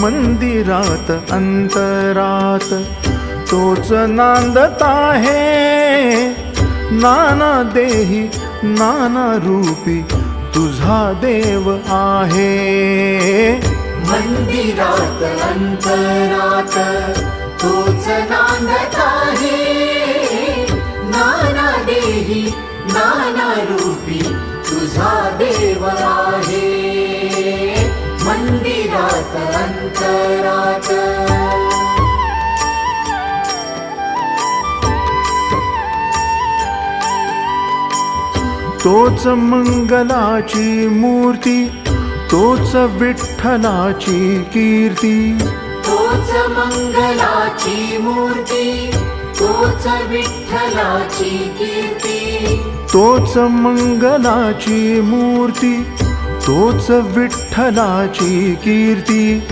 मंदिरात अंतरात. तोच नांदत आहे. नाना देही नाना रूपी तुझा देव आहे. मंदिरात अंतरात तोच नांदत आहे. नाना देही नाना रूपी तुझा मंदिरात अंतरात तोच मंगलाची मूर्ती तोच विठ्ठलाची कीर्ती. तोच मंगलाची मूर्ती तोच विठ्ठलाची कीर्ती. तोच मंगलाची मूर्ती तोच विठ्ठलाची कीर्ती.